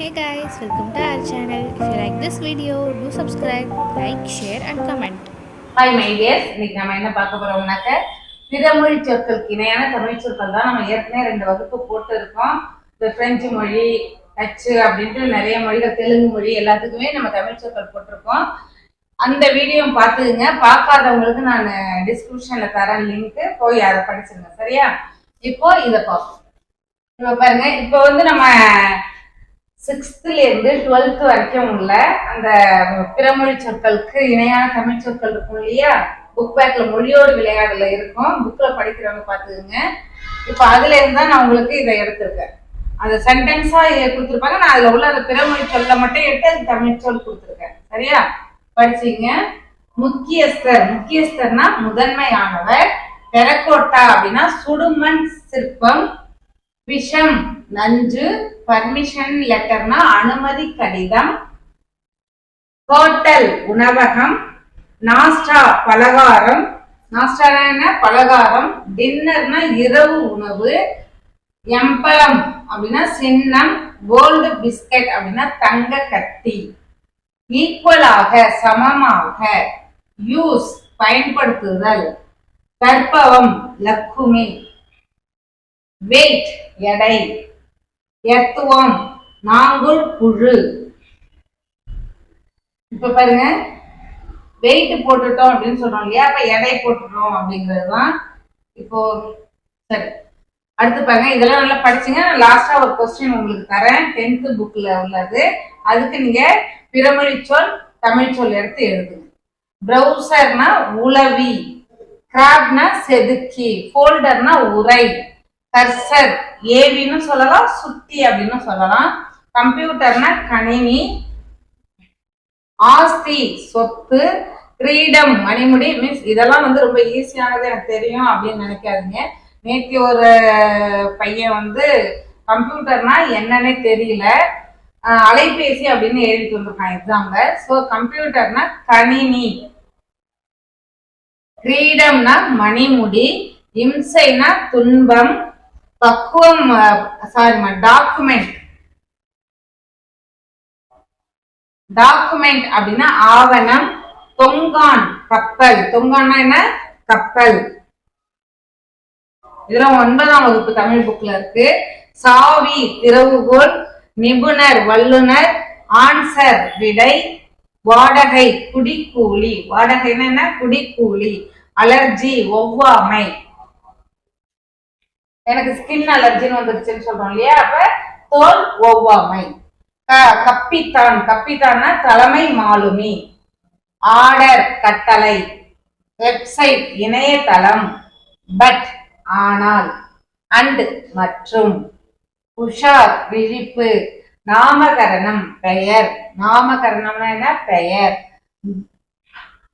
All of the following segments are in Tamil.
Hey guys, welcome to our channel if you like this video do subscribe like share and comment hi my dears இன்னைக்கு நம்ம என்ன பார்க்க போறோம்னாக்க பிறமொழி சொற்களுக்கு இணையான தமிழ் சொற்கள் தான் நம்ம ஏற்கனவே ரெண்டு வகுப்பு போட்டு இருக்கோம் இந்த பிரெஞ்சு மொழி டச்சு அப்படின்ட்டு நிறைய மொழிகள் தெலுங்கு மொழி எல்லாத்துக்குமே நம்ம தமிழ் சொற்கள் போட்டிருக்கோம். அந்த வீடியோ பார்த்துக்குங்க. பார்க்காதவங்களுக்கு நான் டிஸ்கிரிப்ஷன்ல தரேன் லிங்க் போய் அதை படிச்சிருங்க. சரியா? இப்போ இதை பார்ப்போம். இப்போ பாருங்க. இப்போ வந்து நம்ம சிக்ஸ்த்துலேருந்து டுவெல்த்து டுவெல்த் வரைக்கும் உள்ள அந்த பிறமொழி சொற்களுக்கு இணையான தமிழ் சொற்கள் இருக்கும் இல்லையா? புக் பேக்ல மொழியோடு விளையாடல இருக்கும். புக்கில் படிக்கிறவங்க பார்த்துக்குங்க. இப்போ அதுலேருந்து தான் நான் உங்களுக்கு இதை எடுத்திருக்கேன். அந்த சென்டென்ஸாக இதை கொடுத்துருப்பாங்க. நான் அதில் உள்ள அந்த பிறமொழி சொல்ல மட்டும் எடுத்து அது தமிழ் சொல் கொடுத்துருக்கேன். சரியா? படிச்சிங்க. முக்கியஸ்தர். முக்கியஸ்தர்னா முதன்மையானவர். டெரக்கோட்டா அப்படின்னா சுடுமண் சிற்பம். விஷம் நஞ்சு பர்மிஷன் லெட்டர்னா அனுமதி கடிதம். ஹோட்டல் உணவகம். நாஸ்டா பலகாரம். நாஸ்டான பலகாரம். டின்னர்னா இரவு உணவு. எம்பலம் அப்படின்னா சின்னம். கோல்டு பிஸ்கட் அப்படின்னா தங்க கட்டி ஈக்குவலாக சமமாக. யூஸ் பயன்படுத்துதல். கற்பவம் லக்குமி. வெயிட் எடை. எத்துவம் நாங்குள் புழு. இப்ப பாருங்க. வெயிட் போட்டுட்டோம் அப்படின்னு சொல்றோம் இல்லையா? அப்ப எடை போட்டுட்டோம் அப்படிங்கிறது தான் இப்போ சரி. அடுத்து பாருங்க. இதெல்லாம் நல்லா படிச்சுங்க. லாஸ்டா ஒரு கொஸ்டின் உங்களுக்கு தரேன். டென்த் புக்ல உள்ளது. அதுக்கு நீங்க பிறமொழி சொல் தமிழ் சொல் எடுத்து எழுதுங்க. ப்ரௌசர்னா உளவி. கிராப்னா செதுக்கி. ஃபோல்டர்னா உரை. கர்சர் ஏவின்னு சொல்லலாம் சுத்தி அப்படின்னு சொல்லலாம். கம்ப்யூட்டர்னா கணினி ஆஸ்தி சொத்து ஃப்ரீடம் மணிமுடி மீன்ஸ் இதெல்லாம் வந்து ரொம்ப ஈஸியானது எனக்கு தெரியும் அப்படின்னு நினைக்காதீங்க. நேற்று ஒரு பையன் வந்து கம்ப்யூட்டர்னா என்னன்னே தெரியல. அலைபேசி அப்படின்னு எழுதிட்டு வந்திருக்கான் எக்ஸாம்ல ஸோ கம்ப்யூட்டர்னா கணினி. ஃப்ரீடம்னா மணிமுடி இம்சைனா துன்பம் பக்குவம் சாரி டாக்குமெண்ட் டாக்குமெண்ட் அப்படின்னா ஆவணம் தொங்கான் கப்பல். தொங்கான்னா என்ன? கப்பல். இதெல்லாம் ஒன்பதாம் வகுப்பு தமிழ் புக்ல இருக்கு. சாவி திறவுகோல் நிபுணர் வல்லுனர் ஆன்சர் விடை வாடகை குடிக்கூலி. வாடகைன்னா என்ன? குடிக்கூலி. அலர்ஜி ஒவ்வாமை. எனக்கு ஸ்கின் அலர்ஜின்னு வந்துருச்சுன்னு சொல்றோம் இல்லையா? அப்ப தோல் ஒவ்வாமை. க- கப்பித்தான். கப்பித்தான்னா தலைமை மாலுமி. ஆர்டர் கட்டளை. வெப்சைட் இணையதளம். பட் ஆனால். அண்ட் மற்றும். உஷார் விழிப்பு. நாமகரணம் பெயர். நாமகரணம்னா என்ன? பெயர்.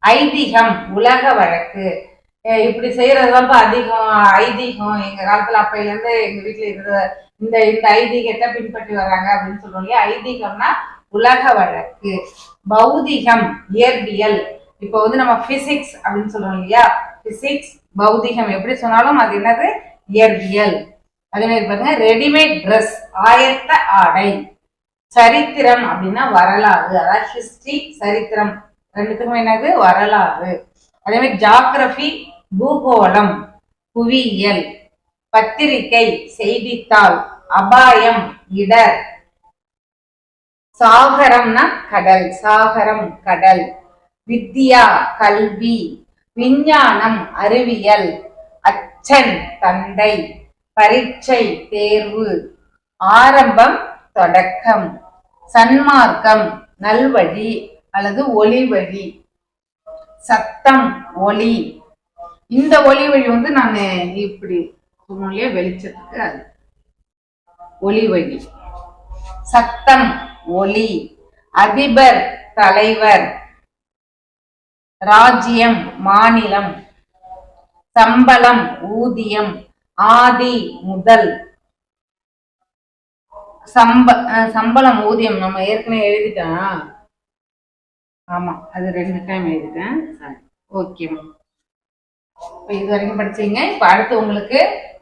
ஐதீகம் உலக வழக்கு. இப்படி செய்யறதுதான் அதிகம் ஐதீகம். எங்க காலத்துல அப்பையில இருந்து எங்க வீட்டுல இருந்த இந்த இந்த ஐதீகத்தை பின்பற்றி வர்றாங்க அப்படின்னு சொல்றோம் இல்லையா? ஐதீகம்னா உலக வழக்கு. பௌதிகம் இயற்பியல். இப்போ வந்து நம்ம பிசிக்ஸ் அப்படின்னு சொல்றோம் இல்லையா? பிசிக்ஸ் பௌதிகம் எப்படி சொன்னாலும் அது என்னது? இயற்பியல். அதே மாதிரி பாருங்க ரெடிமேட் ட்ரெஸ் ஆயத்த ஆடை. சரித்திரம் அப்படின்னா வரலாறு. அதாவது ஹிஸ்டரி சரித்திரம். ரெண்டுத்துக்கும் என்னது? வரலாறு. அதே மாதிரி ஜாகிரபி பூகோளம் புவியியல் பத்திரிகை செய்தித்தாள் அபாயம் இடர். சாகரம்னா கடல் சாகரம் கடல். வித்யா கல்வி. விஞ்ஞானம் அறிவியல். அச்சன் தந்தை. பரீட்சை தேர்வு. ஆரம்பம் தொடக்கம். சன்மார்க்கம் நல்வழி அல்லது ஒளி வழி சத்தம் ஒளி. இந்த ஒளி வழி வந்து நான் இப்படி சொன்னோம் வெளிச்சத்துக்கு அது. ஒளி வழி. சத்தம் ஒளி அதிபர் தலைவர். ராஜ்யம் மாநிலம். சம்பளம் ஊதியம். ஆதி முதல். சம்ப சம்பளம் ஊதியம் நம்ம ஏற்கனவே எழுதிட்டோம். ஆமா அது ரெண்டு டைம் எழுதிட்டேன். சரி. ஓகே இப்போ இது வரைக்கும் படிச்சீங்க. இப்போ அடுத்து உங்களுக்கு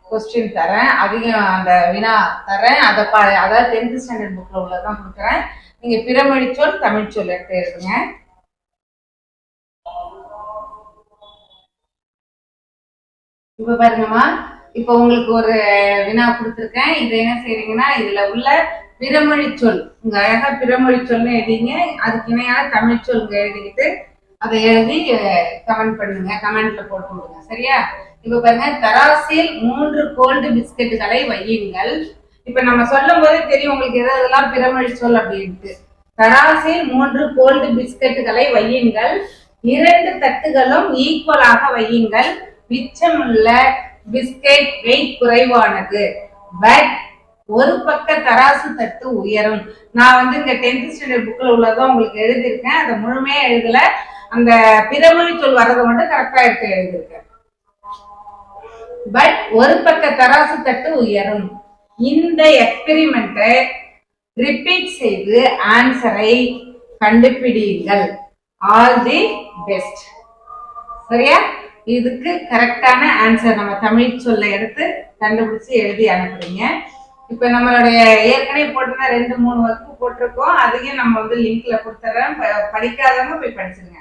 கொஸ்டின் தரேன். அதிகம் அந்த வினா தரேன். அதை பா அதாவது டென்த் ஸ்டாண்டர்ட் புக்கில் உள்ளதான் கொடுக்குறேன். நீங்க பிறமொழி சொல் தமிழ் சொல் எடுத்து எழுதுங்க. இப்ப பாருங்கம்மா. இப்போ உங்களுக்கு ஒரு வினா கொடுத்துருக்கேன். இதை என்ன செய்றீங்கன்னா இதுல உள்ள பிறமொழி சொல் உங்க அழகா பிறமொழி சொல்னு எழுதிங்க. அதுக்கு இணையான தமிழ் சொல் எழுதிக்கிட்டு அதை எழுதி கமெண்ட் பண்ணுங்க கமெண்ட்ல போட்டு விடுங்க சரியா? இப்ப பாருங்க தராசில் மூன்று கோல்டு பிஸ்கெட்டுகளை வையுங்கள். இப்ப நம்ம சொல்லும் போதே தெரியும் உங்களுக்கு எது எதெல்லாம் பிறமொழி சொல் அப்படின்ட்டு. தராசில் மூன்று கோல்டு பிஸ்கெட்டுகளை வையுங்கள். இரண்டு தட்டுகளும் ஈக்குவலாக வையுங்கள். மிச்சமுள்ள பிஸ்கெட் வெயிட் குறைவானது. பட் ஒரு பக்க தராசு தட்டு உயரும். நான் வந்து இங்க டென்த் ஸ்டாண்டர்ட் புக்ல உள்ளதான் உங்களுக்கு எழுதியிருக்கேன். அதை முழுமையா எழுதல. அந்த பிறமொழி சொல் வர்றதை மட்டும் கரெக்டா எடுத்து எழுதியிருக்கேன் பட் ஒரு பக்க தராசு தட்டு உயரும். இந்த எக்ஸ்பெரிமெண்ட்டை ரிப்பீட் செய்து ஆன்சரை கண்டுபிடியுங்கள். ஆல் தி பெஸ்ட் சரியா? இதுக்கு கரெக்டான ஆன்சர் நம்ம தமிழ் சொல்ல எடுத்து கண்டுபிடிச்சு எழுதி அனுப்புறீங்க. இப்ப நம்மளுடைய ஏற்கனவே போட்டிருந்தா ரெண்டு மூணு வகுப்பு போட்டிருக்கோம். அதையும் நம்ம வந்து லிங்க்ல கொடுத்துட்றேன் படிக்காதவங்க போய் படிச்சிருங்க.